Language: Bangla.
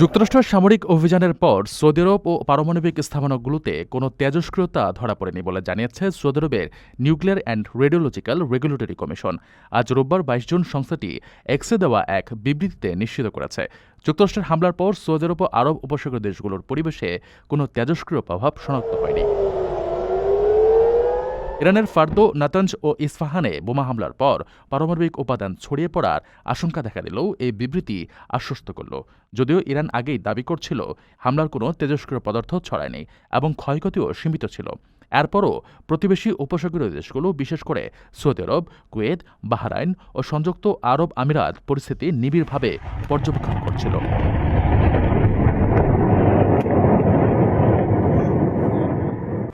যুক্তরাষ্ট্রের সামরিক অভিযানের পর সৌদি আরব ও পারমাণবিক স্থাপনাগুলোতে কোনো তেজস্ক্রিয়তা ধরা পড়েনি বলে জানিয়েছে সৌদি আরবের nuclear and radiological regulatory commission. আজ রোববার বাইশ জুন সংস্থাটি এক্সে দেওয়া এক বিবৃতিতে নিশ্চিত করেছে। যুক্তরাষ্ট্রের হামলার পর সৌদি আরব ও আরব উপসাগর দেশগুলোর পরিবেশে কোনো তেজস্ক্রিয় প্রভাব শনাক্ত হয়নি। ইরানের ফার্দো নাতাঞ্জ ও ইস্ফাহানে বোমা হামলার পর পারমাণবিক উপাদান ছড়িয়ে পড়ার আশঙ্কা দেখা দিলেও এই বিবৃতি আশ্বস্ত করল। যদিও ইরান আগেই দাবি করছিল, হামলার কোনো তেজস্ক্রিয় পদার্থ ছড়ায়নি এবং ক্ষয়ক্ষতিও সীমিত ছিল। এরপরও প্রতিবেশী উপসাগরীয় দেশগুলো, বিশেষ করে সৌদি আরব, কুয়েত, বাহরাইন ও সংযুক্ত আরব আমিরাত, পরিস্থিতি নিবিড়ভাবে পর্যবেক্ষণ করছিল।